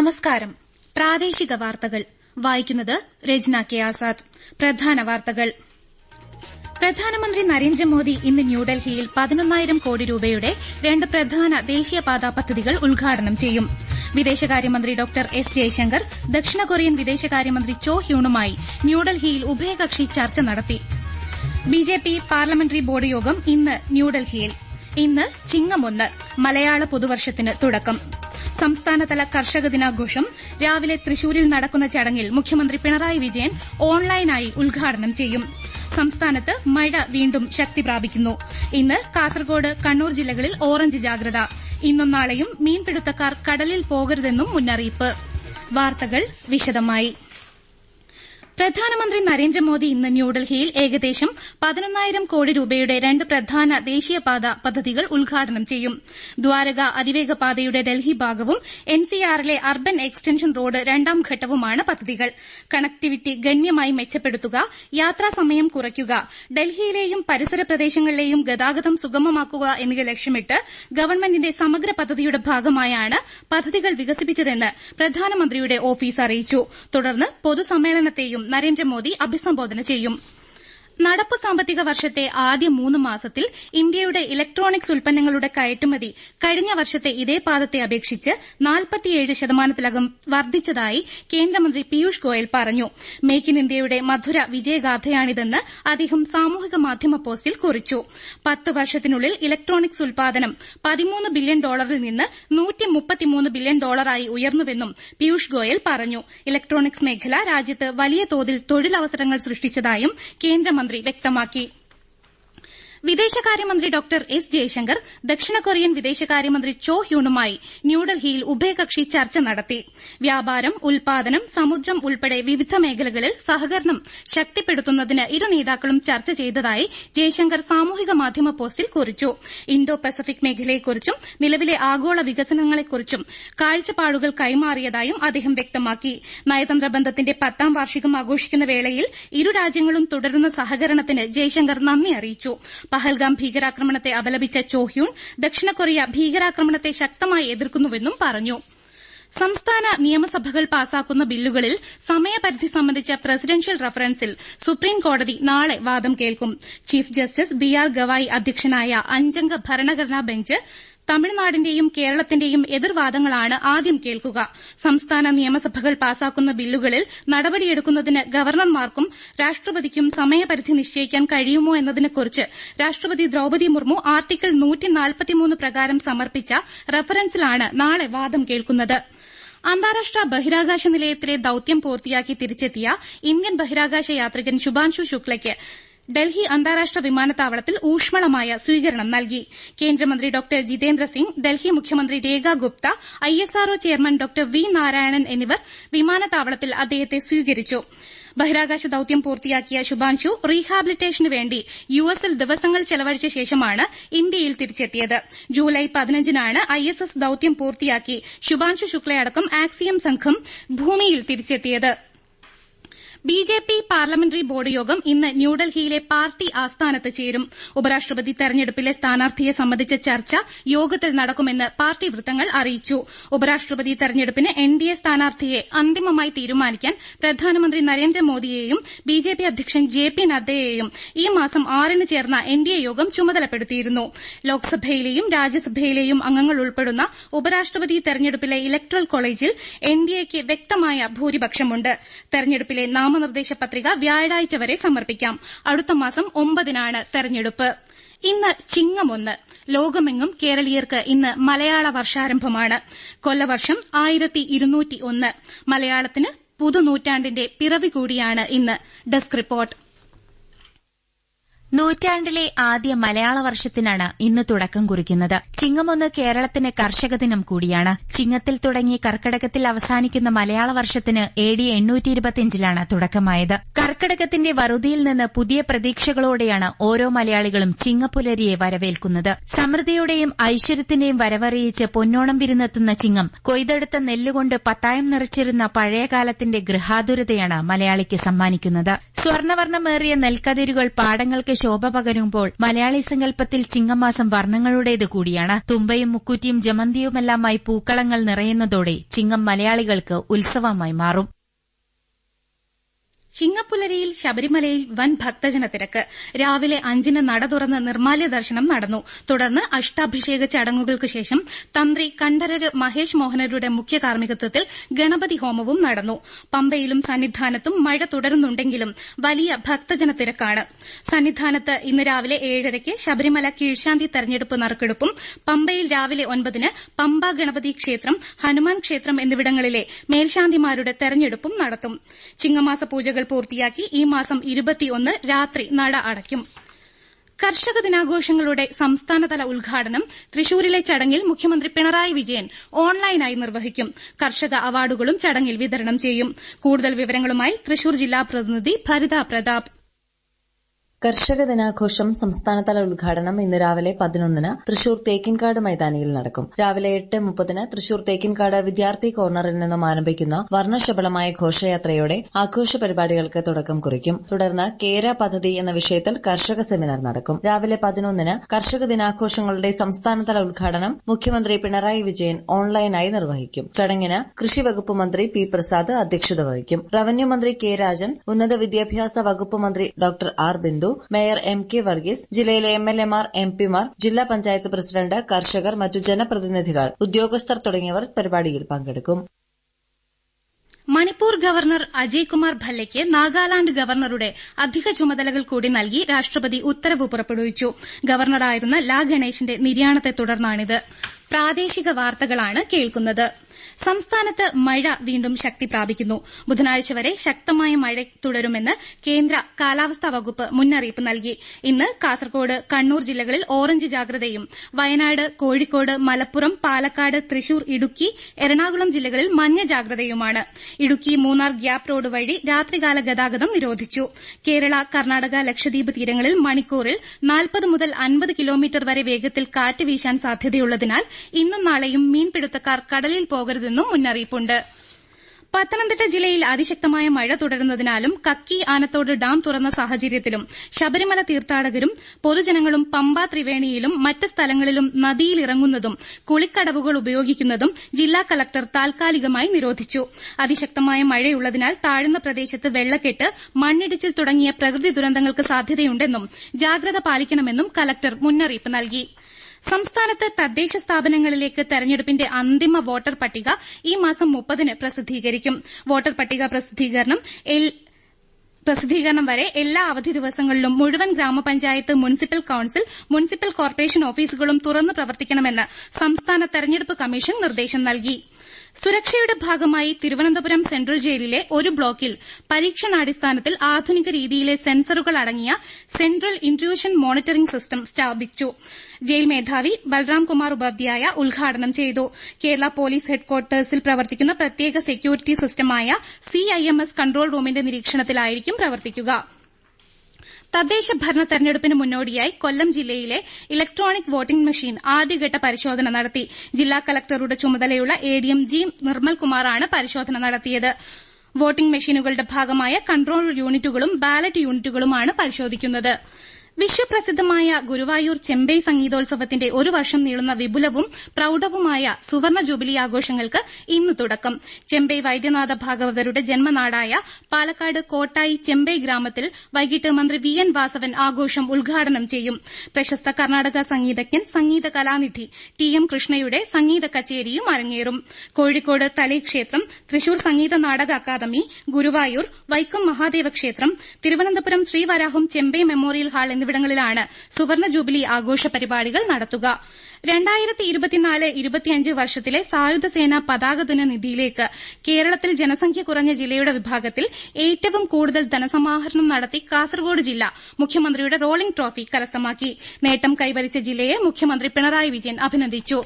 നമസ്കാരം. പ്രാദേശിക വാർത്തകൾ. വായിക്കുന്നത് രജ്ന കെ ആസാദ്. പ്രധാന വാർത്തകൾ. പ്രധാനമന്ത്രി നരേന്ദ്രമോദി ഇന്ന് ന്യൂഡൽഹിയിൽ പതിനൊന്നായിരം കോടി രൂപയുടെ രണ്ട് പ്രധാന ദേശീയപാതാ പദ്ധതികൾ ഉദ്ഘാടനം ചെയ്യും. വിദേശകാര്യമന്ത്രി ഡോക്ടർ എസ് ജയശങ്കർ ദക്ഷിണ കൊറിയൻ വിദേശകാര്യമന്ത്രി ചോ ഹ്യൂണുമായി ന്യൂഡൽഹിയിൽ ഉഭയകക്ഷി ചർച്ച നടത്തി. ബിജെപി പാർലമെന്ററി ബോർഡ് യോഗം ഇന്ന് ന്യൂഡൽഹിയിൽ. ഇന്ന് ചിങ്ങമൊന്ന് മലയാള പുതുവർഷത്തിന് തുടക്കം. സംസ്ഥാനതല കർഷക ദിനാഘോഷം രാവിലെ തൃശൂരിൽ നടക്കുന്ന ചടങ്ങിൽ മുഖ്യമന്ത്രി പിണറായി വിജയൻ ഓൺലൈനായി ഉദ്ഘാടനം ചെയ്യും. സംസ്ഥാനത്ത് മഴ വീണ്ടും ശക്തി പ്രാപിക്കുന്നു. ഇന്ന് കാസർകോട് കണ്ണൂർ ജില്ലകളിൽ ഓറഞ്ച് ജാഗ്രത. ഇന്നും നാളെയും മീൻപിടുത്തക്കാർ കടലിൽ പോകരുതെന്നും മുന്നറിയിപ്പ്. വാർത്തകൾ വിശദമായി. പ്രധാനമന്ത്രി നരേന്ദ്രമോദി ഇന്ന് ന്യൂഡൽഹിയിൽ ഏകദേശം പതിനൊന്നായിരം കോടി രൂപയുടെ രണ്ട് പ്രധാന ദേശീയപാത പദ്ധതികൾ ഉദ്ഘാടനം ചെയ്യും. ദ്വാരക അതിവേഗ പാതയുടെ ഡൽഹി ഭാഗവും എൻസിആറിലെ അർബൻ എക്സ്റ്റൻഷൻ റോഡ് രണ്ടാം ഘട്ടവുമാണ് പദ്ധതികൾ. കണക്ടിവിറ്റി ഗണ്യമായി മെച്ചപ്പെടുത്തുക യാത്രാസമയം കുറയ്ക്കുക ഡൽഹിയിലെയും പരിസര പ്രദേശങ്ങളിലെയും ഗതാഗതം സുഗമമാക്കുക എന്നിവ ലക്ഷ്യമിട്ട് ഗവൺമെന്റിന്റെ സമഗ്ര പദ്ധതിയുടെ ഭാഗമായാണ് പദ്ധതികൾ വികസിപ്പിച്ചതെന്ന് പ്രധാനമന്ത്രിയുടെ ഓഫീസ് അറിയിച്ചു. തുടർന്ന് പൊതുസമ്മേളനത്തെയും നരേന്ദ്രമോദി അഭിസംബോധന ചെയ്യും നടപ്പു സാമ്പത്തിക വർഷത്തെ ആദ്യ മൂന്ന് മാസത്തിൽ ഇന്ത്യയുടെ ഇലക്ട്രോണിക്സ് ഉൽപ്പന്നങ്ങളുടെ കയറ്റുമതി കഴിഞ്ഞ വർഷത്തെ ഇതേ പാദത്തെ അപേക്ഷിച്ച് നാൽപ്പത്തിയേഴ് ശതമാനത്തിലകം വർദ്ധിച്ചതായി കേന്ദ്രമന്ത്രി പീയൂഷ് ഗോയൽ പറഞ്ഞു. മേക്ക് ഇൻ ഇന്ത്യയുടെ മധുര വിജയഗാഥയാണിതെന്ന് അദ്ദേഹം സാമൂഹിക മാധ്യമ പോസ്റ്റിൽ കുറിച്ചു. പത്ത് വർഷത്തിനുള്ളിൽ ഇലക്ട്രോണിക്സ് ഉൽപാദനം പതിമൂന്ന് ബില്യൺ ഡോളറിൽ നിന്ന് നൂറ്റിമുപ്പത്തിമൂന്ന് ബില്യൺ ഡോളറായി ഉയർന്നുവെന്നും പീയൂഷ് ഗോയൽ പറഞ്ഞു. ഇലക്ട്രോണിക്സ് മേഖല രാജ്യത്ത് വലിയ തോതിൽ തൊഴിലവസരങ്ങൾ സൃഷ്ടിച്ചതായും കേന്ദ്രമന്ത്രി വ്യക്തമാക്കി. വിദേശകാര്യമന്ത്രി ഡോക്ടർ എസ് ജയശങ്കർ ദക്ഷിണ കൊറിയൻ വിദേശകാര്യമന്ത്രി ചോ ഹ്യൂണുമായി ന്യൂഡൽഹിയിൽ ഉഭയകക്ഷി ചർച്ച നടത്തി. വ്യാപാരം ഉൽപാദനം സമുദ്രം ഉൾപ്പെടെ വിവിധ മേഖലകളിൽ സഹകരണം ശക്തിപ്പെടുത്തുന്നതിന് ഇരു നേതാക്കളും ചർച്ച ചെയ്തതായി ജയശങ്കർ സാമൂഹിക മാധ്യമ പോസ്റ്റിൽ കുറിച്ചു. ഇന്തോ പസഫിക് മേഖലയെക്കുറിച്ചും നിലവിലെ ആഗോള വികസനങ്ങളെക്കുറിച്ചും കാഴ്ചപ്പാടുകൾ കൈമാറിയതായും അദ്ദേഹം വ്യക്തമാക്കി. നയതന്ത്ര ബന്ധത്തിന്റെ പത്താം വാർഷികം ആഘോഷിക്കുന്ന വേളയിൽ ഇരു രാജ്യങ്ങളും തുടരുന്ന സഹകരണത്തിന് ജയശങ്കർ നന്ദി അറിയിച്ചു. പഹൽഗാം ഭീകരാക്രമണത്തെ അപലപിച്ച ചോഹ്യൂൺ ദക്ഷിണ കൊറിയ ഭീകരാക്രമണത്തെ ശക്തമായി എതിർക്കുന്നുവെന്നും പറഞ്ഞു. സംസ്ഥാന നിയമസഭകൾ പാസാക്കുന്ന ബില്ലുകളിൽ സമയപരിധി സംബന്ധിച്ച പ്രസിഡൻഷ്യൽ റഫറൻസിൽ സുപ്രീംകോടതി നാളെ വാദം കേൾക്കും. Chief justice B R Gavai അധ്യക്ഷനായ അഞ്ചംഗ ഭരണഘടനാ ബെഞ്ച് തമിഴ്നാടിന്റെയും കേരളത്തിന്റെയും എതിർവാദങ്ങളാണ് ആദ്യം കേൾക്കുക. സംസ്ഥാന നിയമസഭകൾ പാസാക്കുന്ന ബില്ലുകളിൽ നടപടിയെടുക്കുന്നതിന് ഗവർണർമാർക്കും രാഷ്ട്രപതിക്കും സമയപരിധി നിശ്ചയിക്കാൻ കഴിയുമോ എന്നതിനെക്കുറിച്ച് രാഷ്ട്രപതി ദ്രൌപതി മുർമു ആർട്ടിക്കിൾ പ്രകാരം സമർപ്പിച്ച റഫറൻസിലാണ് നാളെ വാദം കേൾക്കുന്നത്. അന്താരാഷ്ട്ര ബഹിരാകാശ നിലയത്തിലെ ദൌത്യം പൂർത്തിയാക്കി തിരിച്ചെത്തിയ ഇന്ത്യൻ ബഹിരാകാശ യാത്രികൻ ശുഭാൻശു ശുക്ലയ്ക്ക് ഡൽഹി അന്താരാഷ്ട്ര വിമാനത്താവളത്തിൽ ഊഷ്മളമായ സ്വീകരണം നൽകി. കേന്ദ്രമന്ത്രി ഡോക്ടർ ജിതേന്ദ്ര സിംഗ് ഡൽഹി മുഖ്യമന്ത്രി Rekha Gupta I S ISRO chairman doctor V Narayanan എന്നിവർ വിമാനത്താവളത്തിൽ അദ്ദേഹത്തെ സ്വീകരിച്ചു. ബഹിരാകാശ ദൌത്യം പൂർത്തിയാക്കിയ ശുഭാൻശു റീഹാബിലിറ്റേഷനു വേണ്ടി യു എസിൽ ദിവസങ്ങൾ ചെലവഴിച്ച ശേഷമാണ് ഇന്ത്യയിൽ തിരിച്ചെത്തിയത്. ജൂലൈ പതിനഞ്ചിനാണ് ഐ എസ് എസ് ദൌത്യം പൂർത്തിയാക്കി ശുഭാൻശു ശുക്ലയടക്കം ആക്സിയം സംഘം ഭൂമിയിൽ തിരിച്ചെത്തിയത്. ബിജെപി പാർലമെന്ററി ബോർഡ് യോഗം ഇന്ന് ന്യൂഡൽഹിയിലെ പാർട്ടി ആസ്ഥാനത്ത് ചേരും. ഉപരാഷ്ട്രപതി തെരഞ്ഞെടുപ്പിലെ സ്ഥാനാർത്ഥിയെ സംബന്ധിച്ച ചർച്ച യോഗത്തിൽ നടക്കുമെന്ന് പാർട്ടി വൃത്തങ്ങൾ അറിയിച്ചു. ഉപരാഷ്ട്രപതി തെരഞ്ഞെടുപ്പിന് എൻഡിഎ സ്ഥാനാർത്ഥിയെ അന്തിമമായി തീരുമാനിക്കാൻ പ്രധാനമന്ത്രി നരേന്ദ്രമോദിയെയും ബിജെപി അധ്യക്ഷൻ ജെ പി നദ്ദയെയും ഈ മാസം ആറിന് ചേർന്ന എൻഡിഎ യോഗം ചുമതലപ്പെടുത്തിയിരുന്നു. ലോക്സഭയിലെയും രാജ്യസഭയിലെയും അംഗങ്ങൾ ഉൾപ്പെടുന്ന ഉപരാഷ്ട്രപതി തെരഞ്ഞെടുപ്പിലെ ഇലക്ട്രൽ കോളേജിൽ എൻഡിഎക്ക് വ്യക്തമായ ഭൂരിപക്ഷമുണ്ട്. തെരഞ്ഞെടുപ്പിലെ നാമനിർദ്ദേശ പത്രിക വ്യാഴാഴ്ച വരെ സമർപ്പിക്കാം. അടുത്ത മാസം ഒമ്പതിനാണ് തെരഞ്ഞെടുപ്പ്. ഇന്ന് ചിങ്ങമൊന്ന്. ലോകമെങ്ങും കേരളീയർക്ക് ഇന്ന് മലയാള വർഷാരംഭമാണ്. കൊല്ലവർഷം ആയിരത്തി ഇരുന്നൂറ്റി ഒന്ന് മലയാളത്തിന് പുതുനൂറ്റാണ്ടിന്റെ പിറവി കൂടിയാണ് ഇന്ന്. Desk report. നൂറ്റാണ്ടിലെ ആദ്യ മലയാള വർഷത്തിനാണ് ഇന്ന് തുടക്കം കുറിക്കുന്നത്. ചിങ്ങമൊന്ന് കേരളത്തിന് കർഷക ദിനം കൂടിയാണ്. ചിങ്ങത്തിൽ തുടങ്ങി കർക്കടകത്തിൽ അവസാനിക്കുന്ന മലയാള വർഷത്തിന് എ ഡി എണ്ണൂറ്റി ഇരുപത്തിയഞ്ചിലാണ് തുടക്കമായത്. കർക്കടകത്തിന്റെ വറുതിയിൽ നിന്ന് പുതിയ പ്രതീക്ഷകളോടെയാണ് ഓരോ മലയാളികളും ചിങ്ങപ്പുലരിയെ വരവേൽക്കുന്നത്. സമൃദ്ധിയുടെയും ഐശ്വര്യത്തിന്റെയും വരവറിയിച്ച് പൊന്നോണം വിരുന്നെത്തുന്ന ചിങ്ങം കൊയ്തെടുത്ത നെല്ലുകൊണ്ട് പത്തായം നിറച്ചിരുന്ന പഴയകാലത്തിന്റെ ഗൃഹാതുരതയാണ് മലയാളിക്ക് സമ്മാനിക്കുന്നത്. സ്വർണവർണമേറിയ നെൽക്കതിരുകൾ പാടങ്ങൾക്ക് ശോഭ പകരുമ്പോൾ മലയാളി സങ്കല്പത്തിൽ ചിങ്ങമാസം വർണങ്ങളുടേത് കൂടിയാണ്. തുമ്പയും മുക്കൂറ്റിയും ജമന്തിയുമെല്ലാമായി പൂക്കളങ്ങൾ നിറയുന്നതോടെ ചിങ്ങം മലയാളികൾക്ക് ഉത്സവമായി മാറും. ചിങ്ങപ്പുലരിയിൽ ശബരിമലയിൽ വൻ ഭക്തജന തിരക്ക്. രാവിലെ അഞ്ചിന് നട തുറന്ന് നിർമാല്യ ദർശനം നടന്നു. തുടർന്ന് അഷ്ടാഭിഷേക ചടങ്ങുകൾക്ക് ശേഷം തന്ത്രി കണ്ഠരര് മഹേഷ് മോഹനരുടെ മുഖ്യ കാർമ്മികത്വത്തിൽ ഗണപതി ഹോമവും നടന്നു. പമ്പയിലും സന്നിധാനത്തും മഴ തുടരുന്നുണ്ടെങ്കിലും വലിയ ഭക്തജന തിരക്കാണ്. സന്നിധാനത്ത് ഇന്ന് രാവിലെ ഏഴരയ്ക്ക് ശബരിമല കീഴ്ശാന്തി തെരഞ്ഞെടുപ്പ് നറുക്കെടുപ്പും പമ്പയിൽ രാവിലെ ഒൻപതിന് പമ്പ ഗണപതി ക്ഷേത്രം ഹനുമാൻ ക്ഷേത്രം എന്നിവിടങ്ങളിലെ മേൽശാന്തിമാരുടെ തെരഞ്ഞെടുപ്പും നടത്തും. ചിങ്ങമാസ പൂജകൾ പൂർത്തിയാക്കി ഈ മാസം ഇരുപത്തിയൊന്ന് രാത്രി നട അടയ്ക്കും. കർഷക ദിനാഘോഷങ്ങളുടെ സംസ്ഥാനതല ഉദ്ഘാടനം തൃശൂരിലെ ചടങ്ങിൽ മുഖ്യമന്ത്രി പിണറായി വിജയൻ ഓൺലൈനായി നിർവഹിക്കും. കർഷക അവാർഡുകളും ചടങ്ങിൽ വിതരണം ചെയ്യും. കൂടുതൽ വിവരങ്ങളുമായി തൃശൂർ ജില്ലാ പ്രതിനിധി ഭരിത പ്രതാപ്. കർഷക ദിനാഘോഷം സംസ്ഥാനതല ഉദ്ഘാടനം ഇന്ന് രാവിലെ പതിനൊന്നിന് തൃശൂർ തേക്കിൻകാട് മൈതാനിയിൽ നടക്കും. രാവിലെ എട്ട് മുപ്പതിന് തൃശൂർ തേക്കിൻകാട് വിദ്യാർത്ഥി കോർണറിൽ നിന്നും ആരംഭിക്കുന്ന വർണശബളമായ ഘോഷയാത്രയോടെ ആഘോഷ പരിപാടികൾക്ക് തുടക്കം കുറിക്കും. തുടർന്ന് കേര പദ്ധതി എന്ന വിഷയത്തിൽ കർഷക സെമിനാർ നടക്കും. രാവിലെ പതിനൊന്നിന് കർഷക ദിനാഘോഷങ്ങളുടെ സംസ്ഥാനതല ഉദ്ഘാടനം മുഖ്യമന്ത്രി പിണറായി വിജയൻ ഓൺലൈനായി നിർവഹിക്കും. ചടങ്ങിന് കൃഷി വകുപ്പ് മന്ത്രി പി പ്രസാദ് അധ്യക്ഷത വഹിക്കും. റവന്യൂ മന്ത്രി കെ രാജൻ ഉന്നത വിദ്യാഭ്യാസ വകുപ്പ് മന്ത്രി doctor R Bindu mayor M K Varghese ജില്ലയിലെ എം എൽ എമാർ എം പിമാർ ജില്ലാ പഞ്ചായത്ത് പ്രസിഡന്റ് കർഷകർ മറ്റു ജനപ്രതിനിധികൾ ഉദ്യോഗസ്ഥർ തുടങ്ങിയവർ പരിപാടിയിൽ പങ്കെടുക്കും. മണിപ്പൂർ ഗവർണർ അജയ് കുമാർ ഭല്ലയ്ക്ക് നാഗാലാന്റ് ഗവർണറുടെ അധിക ചുമതലകൾ കൂടി നൽകി രാഷ്ട്രപതി ഉത്തരവ് പുറപ്പെടുവിച്ചു. ഗവർണറായിരുന്ന ലാ ഗണേശിന്റെ നിര്യാണത്തെ തുടർന്നാണിത്. പ്രാദേശിക വാർത്തകളാണ് കേൾക്കുന്നത്. സംസ്ഥാനത്ത് മഴ വീണ്ടും ശക്തി പ്രാപിക്കുന്നു. ബുധനാഴ്ച വരെ ശക്തമായ മഴ തുടരുമെന്ന് കേന്ദ്ര കാലാവസ്ഥാ വകുപ്പ് മുന്നറിയിപ്പ് നൽകി. ഇന്ന് കാസർകോട് കണ്ണൂർ ജില്ലകളിൽ ഓറഞ്ച് ജാഗ്രതയും വയനാട് കോഴിക്കോട് മലപ്പുറം പാലക്കാട് തൃശൂർ ഇടുക്കി എറണാകുളം ജില്ലകളിൽ മഞ്ഞ ജാഗ്രതയുമാണ്. ഇടുക്കി മൂന്നാർ ഗ്യാപ് റോഡ് വഴി രാത്രികാല ഗതാഗതം നിരോധിച്ചു. കേരള കർണാടക ലക്ഷദ്വീപ് തീരങ്ങളിൽ മണിക്കൂറിൽ നാൽപ്പത് മുതൽ അൻപത് കിലോമീറ്റർ വരെ വേഗത്തിൽ കാറ്റ് വീശാൻ സാധ്യതയുള്ളതിനാൽ ഇന്നും നാളെയും മീൻപിടുത്തക്കാർ കടലിൽ പോകരുതെന്നും മുന്നറിയിപ്പുണ്ട്. പത്തനംതിട്ട ജില്ലയിൽ അതിശക്തമായ മഴ തുടരുന്നതിനാലും കക്കി ആനത്തോട് ഡാം തുറന്ന സാഹചര്യത്തിലും ശബരിമല തീർത്ഥാടകരും പൊതുജനങ്ങളും പമ്പ ത്രിവേണിയിലും മറ്റ് സ്ഥലങ്ങളിലും നദിയിലിറങ്ങുന്നതും കുളിക്കടവുകൾ ഉപയോഗിക്കുന്നതും ജില്ലാ കളക്ടർ താൽക്കാലികമായി നിരോധിച്ചു. അതിശക്തമായ മഴയുള്ളതിനാൽ താഴ്ന്ന പ്രദേശത്ത് വെള്ളക്കെട്ട് മണ്ണിടിച്ചിൽ തുടങ്ങിയ പ്രകൃതി ദുരന്തങ്ങൾക്ക് സാധ്യതയുണ്ടെന്നും ജാഗ്രത പാലിക്കണമെന്നും കളക്ടർ മുന്നറിയിപ്പ് നൽകി. സംസ്ഥാനത്ത് തദ്ദേശ സ്ഥാപനങ്ങളിലേക്ക് തെരഞ്ഞെടുപ്പിന്റെ അന്തിമ വോട്ടർ പട്ടിക ഈ മാസം മുപ്പതിന് പ്രസിദ്ധീകരിക്കും. വോട്ടർ പട്ടിക പ്രസിദ്ധീകരണം പ്രസിദ്ധീകരണം വരെ എല്ലാ അവധി ദിവസങ്ങളിലും മുഴുവൻ ഗ്രാമപഞ്ചായത്ത് മുനിസിപ്പൽ കൌൺസിൽ മുനിസിപ്പൽ കോർപ്പറേഷൻ ഓഫീസുകളും തുറന്നു പ്രവർത്തിക്കണമെന്ന് സംസ്ഥാന തെരഞ്ഞെടുപ്പ് കമ്മീഷൻ നിർദ്ദേശം നൽകി. സുരക്ഷയുടെ ഭാഗമായി തിരുവനന്തപുരം സെൻട്രൽ ജയിലിലെ ഒരു ബ്ലോക്കിൽ പരീക്ഷണാടിസ്ഥാനത്തിൽ ആധുനിക രീതിയിലെ സെൻസറുകൾ അടങ്ങിയ സെൻട്രൽ ഇൻട്രൂഷൻ മോണിറ്ററിംഗ് സിസ്റ്റം സ്ഥാപിച്ചു. ജയിൽ മേധാവി ബൽറാം കുമാർ ഉപാധ്യായ ഉദ്ഘാടനം ചെയ്തു. കേരള പോലീസ് ഹെഡ്ക്വാർട്ടേഴ്സിൽ പ്രവർത്തിക്കുന്ന പ്രത്യേക സെക്യൂരിറ്റി സിസ്റ്റമായ സിഐഎംഎസ് കൺട്രോൾ റൂമിന്റെ നിരീക്ഷണത്തിലായിരിക്കും പ്രവർത്തിക്കുക. തദ്ദേശ ഭരണ തെരഞ്ഞെടുപ്പിന് മുന്നോടിയായി കൊല്ലം ജില്ലയിലെ ഇലക്ട്രോണിക് വോട്ടിംഗ് മെഷീൻ ആദ്യഘട്ട പരിശോധന നടത്തി. ജില്ലാ കളക്ടറുടെ ചുമതലയുള്ള എഡിഎം ജി നിർമ്മൽകുമാറാണ് പരിശോധന നടത്തിയത്. വോട്ടിംഗ് മെഷീനുകളുടെ ഭാഗമായ കൺട്രോൾ യൂണിറ്റുകളും ബാലറ്റ് യൂണിറ്റുകളുമാണ് പരിശോധിക്കുന്നത്. വിശ്വപ്രസിദ്ധമായ ഗുരുവായൂർ ചെമ്പൈ സംഗീതോത്സവത്തിന്റെ ഒരു വർഷം നീളുന്ന വിപുലവും പ്രൌഢവുമായ സുവർണ ജൂബിലി ആഘോഷങ്ങൾക്ക് ഇന്ന് തുടക്കം. ചെമ്പൈ വൈദ്യനാഥ ഭാഗവതരുടെ ജന്മനാടായ പാലക്കാട് കോട്ടായി ചെമ്പൈ ഗ്രാമത്തിൽ വൈകിട്ട് മന്ത്രി വി എൻ വാസവൻ ആഘോഷം ഉദ്ഘാടനം ചെയ്യും. പ്രശസ്ത കർണാടക സംഗീതജ്ഞൻ സംഗീത കലാനിധി ടി എം കൃഷ്ണയുടെ സംഗീത കച്ചേരിയും അരങ്ങേറും. കോഴിക്കോട് തളി ക്ഷേത്രം തൃശൂർ സംഗീത നാടക അക്കാദമി ഗുരുവായൂർ വൈക്കം മഹാദേവ ക്ഷേത്രം തിരുവനന്തപുരം ശ്രീവരാഹം ചെമ്പൈ മെമ്മോറിയൽ ഹാൾ എന്നിവിടങ്ങളിലാണ് സുവർണ ജൂബിലി ആഘോഷ പരിപാടികൾ നടത്തുക. വർഷത്തിലെ സായുധ പതാക ദിന നിധിയിലേക്ക് കേരളത്തിൽ ജനസംഖ്യ കുറഞ്ഞ ജില്ലയുടെ വിഭാഗത്തിൽ ഏറ്റവും കൂടുതൽ ധനസമാഹരണം നടത്തി കാസർഗോഡ് ജില്ല മുഖ്യമന്ത്രിയുടെ റോളിംഗ് ട്രോഫി കരസ്ഥമാക്കി. നേട്ടം കൈവരിച്ച ജില്ലയെ മുഖ്യമന്ത്രി പിണറായി വിജയൻ അഭിനന്ദിച്ചു.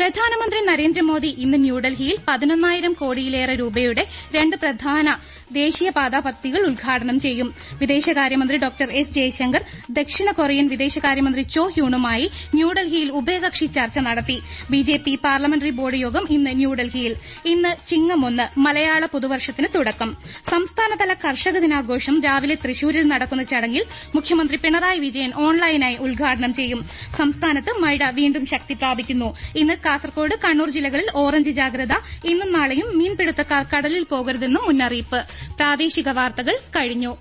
പ്രധാനമന്ത്രി നരേന്ദ്രമോദി ഇന്ന് ന്യൂഡൽഹിയിൽ പതിനൊന്നായിരം കോടിയിലേറെ രൂപയുടെ രണ്ട് പ്രധാന ദേശീയപാതാ പദ്ധതികൾ ഉദ്ഘാടനം ചെയ്യും. വിദേശകാര്യമന്ത്രി ഡോ എസ് ജയശങ്കർ ദക്ഷിണ കൊറിയൻ വിദേശകാര്യമന്ത്രി ചോ ഹ്യൂണുമായി ന്യൂഡൽഹിയിൽ ഉഭയകക്ഷി ചർച്ച നടത്തി. ബിജെപി പാർലമെന്ററി ബോർഡ് യോഗം ഇന്ന് ന്യൂഡൽഹിയിൽ. ഇന്ന് ചിങ്ങമൊന്ന് മലയാള പുതുവർഷത്തിന് തുടക്കം. സംസ്ഥാനതല കർഷക ദിനാഘോഷം രാവിലെ തൃശൂരിൽ നടക്കുന്ന ചടങ്ങിൽ മുഖ്യമന്ത്രി പിണറായി വിജയൻ ഓൺലൈനായി ഉദ്ഘാടനം ചെയ്യും. സംസ്ഥാനത്ത് മഴ വീണ്ടും ശക്തി പ്രാപിക്കുന്നു. ഇന്ന് കാസർകോട് കണ്ണൂർ ജില്ലകളിൽ ഓറഞ്ച് ജാഗ്രത. ഇന്നും നാളെയും മീൻപിടുത്തക്കാർ കടലിൽ പോകരുതെന്നും മുന്നറിയിപ്പ്. പ്രാദേശിക വാർത്തകൾ കഴിഞ്ഞു.